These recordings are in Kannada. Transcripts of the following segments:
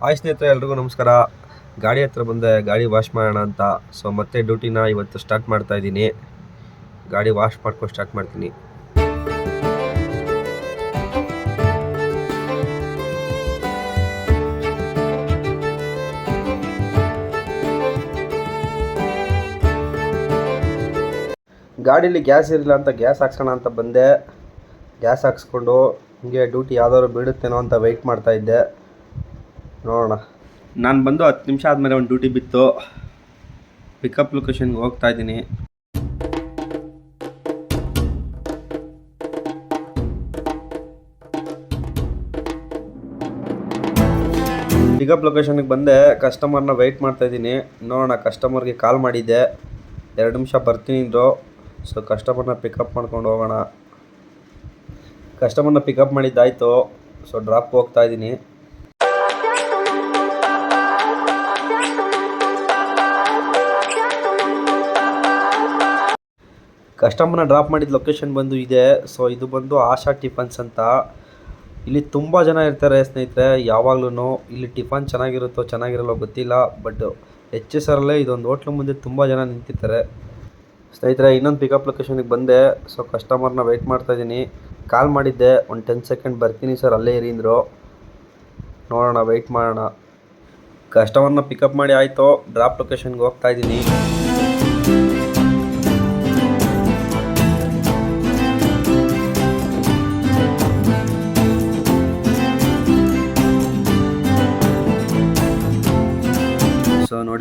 ಹಾಯ್ ಸ್ನೇಹಿತರೆ, ಎಲ್ರಿಗೂ ನಮಸ್ಕಾರ. ಗಾಡಿ ಹತ್ರ ಬಂದೆ, ಗಾಡಿ ವಾಶ್ ಮಾಡೋಣ ಅಂತ. ಸೊ ಮತ್ತೆ ಡ್ಯೂಟಿನ ಇವತ್ತು ಸ್ಟಾರ್ಟ್ ಮಾಡ್ತಾ ಇದ್ದೀನಿ. ಗಾಡಿ ವಾಶ್ ಮಾಡ್ಕೊಂಡು ಸ್ಟಾರ್ಟ್ ಮಾಡ್ತೀನಿ. ಗಾಡೀಲಿ ಗ್ಯಾಸ್ ಇರಲಿಲ್ಲ ಅಂತ ಗ್ಯಾಸ್ ಹಾಕ್ಸೋಣ ಅಂತ ಬಂದೆ. ಗ್ಯಾಸ್ ಹಾಕ್ಸ್ಕೊಂಡು, ಹಿಂಗೆ ಡ್ಯೂಟಿ ಯಾವ್ದಾದ್ರು ಬೀಳುತ್ತೇನೋ ಅಂತ ವೆಯ್ಟ್ ಮಾಡ್ತಾ ಇದ್ದೆ. ನೋಡೋಣ. ನಾನು ಬಂದು ಹತ್ತು ನಿಮಿಷ ಆದಮೇಲೆ ಒಂದು ಡ್ಯೂಟಿ ಬಿತ್ತು. ಪಿಕಪ್ ಲೊಕೇಶನ್ಗೆ ಹೋಗ್ತಾ ಇದ್ದೀನಿ. ಪಿಕಪ್ ಲೊಕೇಶನ್ಗೆ ಬಂದೆ. ಕಸ್ಟಮರ್ನ ವೆಯ್ಟ್ ಮಾಡ್ತಾ ಇದ್ದೀನಿ. ನೋಡೋಣ ಕಸ್ಟಮರ್ಗೆ ಕಾಲ್ ಮಾಡಿದ್ದೆ. ಎರಡು ನಿಮಿಷ ಬರ್ತೀನಿ ಅಂದರು. ಸೊ ಕಸ್ಟಮರ್ನ ಪಿಕಪ್ ಮಾಡ್ಕೊಂಡು ಹೋಗೋಣ. ಕಸ್ಟಮರ್ನ ಪಿಕಪ್ ಮಾಡಿದ್ದಾಯಿತು. ಸೊ ಡ್ರಾಪ್ ಹೋಗ್ತಾ ಇದ್ದೀನಿ. ಕಸ್ಟಮರ್ನ ಡ್ರಾಪ್ ಮಾಡಿದ ಲೊಕೇಶನ್ ಬಂದು ಇದೆ. ಸೊ ಇದು ಬಂದು ಆಶಾ ಟಿಫನ್ಸ್ ಅಂತ. ಇಲ್ಲಿ ತುಂಬ ಜನ ಇರ್ತಾರೆ ಸ್ನೇಹಿತರೆ ಯಾವಾಗ್ಲೂ ಇಲ್ಲಿ ಟಿಫನ್ ಚೆನ್ನಾಗಿರುತ್ತೋ ಚೆನ್ನಾಗಿರಲ್ಲೋ ಗೊತ್ತಿಲ್ಲ ಬಟ್ ಎಚ್ ಎಸ್ ಆರಲ್ಲೇ ಇದೊಂದು ಹೋಟ್ಲು ಮುಂದೆ ತುಂಬ ಜನ ನಿಂತಿರ್ತಾರೆ. ಸ್ನೇಹಿತರೆ, ಇನ್ನೊಂದು ಪಿಕಪ್ ಲೊಕೇಶನಿಗೆ ಬಂದೆ. ಸೊ ಕಸ್ಟಮರ್ನ ವೆಯ್ಟ್ ಮಾಡ್ತಾ ಇದ್ದೀನಿ. ಕಾಲ್ ಮಾಡಿದ್ದೆ, ಒಂದು ಟೆನ್ ಸೆಕೆಂಡ್ ಬರ್ತೀನಿ ಸರ್, ಅಲ್ಲೇ ಇರಿ ಅಂದರು. ನೋಡೋಣ ವೆಯ್ಟ್ ಮಾಡೋಣ. ಕಸ್ಟಮರ್ನ ಪಿಕಪ್ ಮಾಡಿ ಆಯಿತು. ಡ್ರಾಪ್ ಲೊಕೇಶನ್ಗೆ ಹೋಗ್ತಾ ಇದ್ದೀನಿ.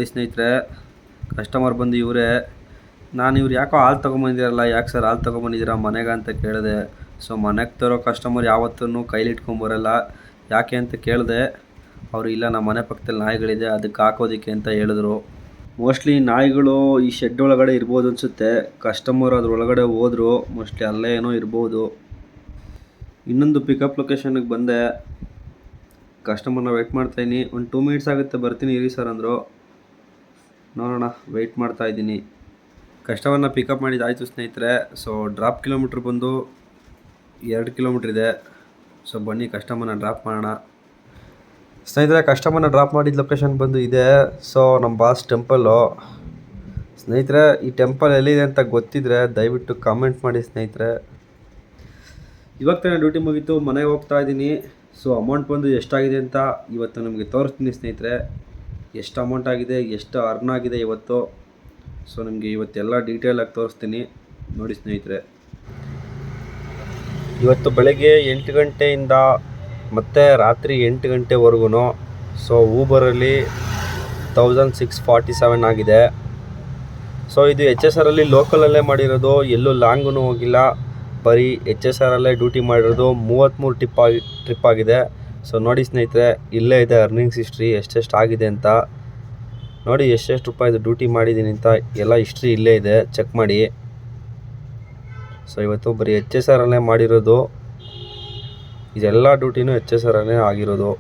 ನೋಡಿ ಸ್ನೇಹಿತರೆ ಕಸ್ಟಮರ್ ಬಂದು ಇವರೇ, ನಾನು ಇವ್ರು ಯಾಕೋ ಹಾಲು ತೊಗೊಂಬಂದಿರಲ್ಲ, ಯಾಕೆ ಸರ್ ಹಾಲು ತೊಗೊಂಬಂದಿದ್ದೀರಾ ಮನೆಗೆ? ಅಂತ ಕೇಳಿದೆ. ಸೊ ಮನೆಗೆ ತರೋ ಕಸ್ಟಮರ್ ಯಾವತ್ತೂ ಕೈಲಿ ಇಟ್ಕೊಂಬರಲ್ಲ ಯಾಕೆ ಅಂತ ಕೇಳಿದೆ. ಅವರು, ಇಲ್ಲ ನಮ್ಮ ಮನೆ ಪಕ್ಕದಲ್ಲಿ ನಾಯಿಗಳಿದೆ ಅದಕ್ಕೆ ಹಾಕೋದಕ್ಕೆ ಅಂತ ಹೇಳಿದ್ರು. ಮೋಸ್ಟ್ಲಿ ನಾಯಿಗಳು ಈ ಶೆಡ್ ಒಳಗಡೆ ಇರ್ಬೋದು ಅನಿಸುತ್ತೆ. ಕಸ್ಟಮರ್ ಅದ್ರೊಳಗಡೆ ಹೋದರು ಮೋಸ್ಟ್ಲಿ ಅಲ್ಲೇ ಏನೋ ಇರ್ಬೋದು. ಇನ್ನೊಂದು ಪಿಕಪ್ ಲೊಕೇಶನ್ಗೆ ಬಂದೆ. ಕಸ್ಟಮರ್ನ ವೆಯ್ಟ್ ಮಾಡ್ತಾಯಿನಿ ಒಂದು ಟೂ ಮಿನಿಟ್ಸ್ ಆಗುತ್ತೆ, ಬರ್ತೀನಿ, ಇರಿ ಸರ್ ಅಂದರು. ನೋಡೋಣ ವೆಯ್ಟ್ ಮಾಡ್ತಾ ಇದ್ದೀನಿ. ಕಸ್ಟಮರ್ನ ಪಿಕಪ್ ಮಾಡಿದ್ದಾಯಿತು ಸ್ನೇಹಿತರೆ. ಸೊ ಡ್ರಾಪ್ ಕಿಲೋಮೀಟ್ರ್ ಬಂದು ಎರಡು ಕಿಲೋಮೀಟ್ರ್ ಇದೆ. ಸೊ ಬನ್ನಿ ಕಸ್ಟಮರ್ನ ಡ್ರಾಪ್ ಮಾಡೋಣ. ಸ್ನೇಹಿತರೆ ಕಸ್ಟಮರ್ನ ಡ್ರಾಪ್ ಮಾಡಿದ ಲೊಕೇಶನ್ ಬಂದು ಇದೆ. ಸೊ ನಮ್ಮ ಬಾಸ್ ಟೆಂಪಲ್ಲು ಸ್ನೇಹಿತರೆ, ಈ ಟೆಂಪಲ್ ಎಲ್ಲಿದೆ ಅಂತ ಗೊತ್ತಿದ್ರೆ ದಯವಿಟ್ಟು ಕಾಮೆಂಟ್ ಮಾಡಿ ಸ್ನೇಹಿತರೆ. ಇವಾಗ ತಾನೇ ಡ್ಯೂಟಿ ಮುಗೀತು, ಮನೆಗೆ ಹೋಗ್ತಾ ಇದ್ದೀನಿ. ಸೊ ಅಮೌಂಟ್ ಬಂದು ಎಷ್ಟಾಗಿದೆ ಅಂತ ಇವತ್ತು ನಿಮಗೆ ತೋರಿಸ್ತೀನಿ ಸ್ನೇಹಿತರೆ. ಎಷ್ಟು ಅಮೌಂಟ್ ಆಗಿದೆ, ಎಷ್ಟು ಅರ್ನ್ ಆಗಿದೆ ಇವತ್ತು. ಸೊ ನಿಮಗೆ ಇವತ್ತೆಲ್ಲ ಡೀಟೇಲಾಗಿ ತೋರಿಸ್ತೀನಿ. ನೋಡಿ ಸ್ನೇಹಿತರೆ. ಇವತ್ತು ಬೆಳಗ್ಗೆ ಎಂಟು ಗಂಟೆಯಿಂದ ಮತ್ತು ರಾತ್ರಿ ಎಂಟು ಗಂಟೆವರೆಗೂ ಸೊ ಊಬರಲ್ಲಿ ತೌಸಂಡ್ ಸಿಕ್ಸ್ ಫಾರ್ಟಿ ಸೆವೆನ್ ಆಗಿದೆ. ಸೊ ಇದು ಎಚ್ ಎಸ್ ಆರಲ್ಲಿ ಲೋಕಲಲ್ಲೇ ಮಾಡಿರೋದು, ಎಲ್ಲೂ ಲಾಂಗೂ ಹೋಗಿಲ್ಲ. ಬರೀ ಎಚ್ ಎಸ್ ಆರಲ್ಲೇ ಡ್ಯೂಟಿ ಮಾಡಿರೋದು ಮೂವತ್ತ್ಮೂರು ಟಿಪ್ ಆಗಿ ಟ್ರಿಪ್ ಆಗಿದೆ. ಸೊ ನೋಡಿ ಸ್ನೇಹಿತರೆ, ಇಲ್ಲೇ ಇದೆ ಅರ್ನಿಂಗ್ಸ್ ಹಿಸ್ಟ್ರಿ ಎಷ್ಟೆಷ್ಟು ಆಗಿದೆ ಅಂತ. ನೋಡಿ ಎಷ್ಟೆಷ್ಟು ರೂಪಾಯಿದು ಡ್ಯೂಟಿ ಮಾಡಿದ್ದೀನಿ ಅಂತ, ಎಲ್ಲ ಹಿಸ್ಟ್ರಿ ಇಲ್ಲೇ ಇದೆ ಚೆಕ್ ಮಾಡಿ. ಸೊ ಇವತ್ತು ಬರೀ ಎಚ್ ಎಸ್ ಆರಲ್ಲೇ ಮಾಡಿರೋದು. ಇದೆಲ್ಲ ಡ್ಯೂಟಿನೂ ಎಚ್ ಎಸ್ ಆರಲ್ಲೇ ಆಗಿರೋದು.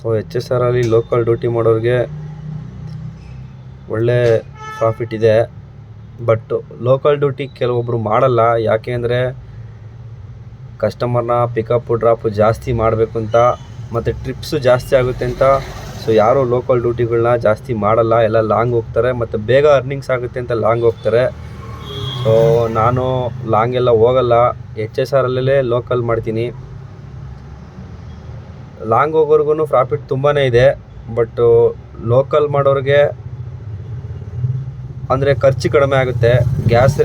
ಸೊ ಎಚ್ ಎಸ್ ಆರಲ್ಲಿ ಲೋಕಲ್ ಡ್ಯೂಟಿ ಮಾಡೋರಿಗೆ ಒಳ್ಳೆ ಪ್ರಾಫಿಟ್ ಇದೆ. ಬಟ್ ಲೋಕಲ್ ಡ್ಯೂಟಿ ಕೆಲವೊಬ್ಬರು ಮಾಡಲ್ಲ. ಯಾಕೆ ಅಂದರೆ ಕಸ್ಟಮರ್ನ ಪಿಕಪ್ಪು ಡ್ರಾಪು ಜಾಸ್ತಿ ಮಾಡಬೇಕು ಅಂತ ಮತ್ತು ಟ್ರಿಪ್ಸು ಜಾಸ್ತಿ ಆಗುತ್ತೆ ಅಂತ. ಸೊ ಯಾರೂ ಲೋಕಲ್ ಡ್ಯೂಟಿಗಳನ್ನ ಜಾಸ್ತಿ ಮಾಡಲ್ಲ, ಎಲ್ಲ ಲಾಂಗ್ ಹೋಗ್ತಾರೆ ಮತ್ತು ಬೇಗ ಅರ್ನಿಂಗ್ಸ್ ಆಗುತ್ತೆ ಅಂತ ಲಾಂಗ್ ಹೋಗ್ತಾರೆ. ಸೊ ನಾನು ಲಾಂಗ್ ಎಲ್ಲ ಹೋಗಲ್ಲ ಎಚ್ ಎಸ್ ಆರಲ್ಲೇ ಲೋಕಲ್ ಮಾಡ್ತೀನಿ. ಲಾಂಗ್ ಹೋಗೋರ್ಗು ಪ್ರಾಫಿಟ್ ತುಂಬಾ ಇದೆ ಬಟ್ಟು ಲೋಕಲ್ ಮಾಡೋರಿಗೆ ಅಂದರೆ ಖರ್ಚು ಕಡಿಮೆ ಆಗುತ್ತೆ. ಗ್ಯಾಸ್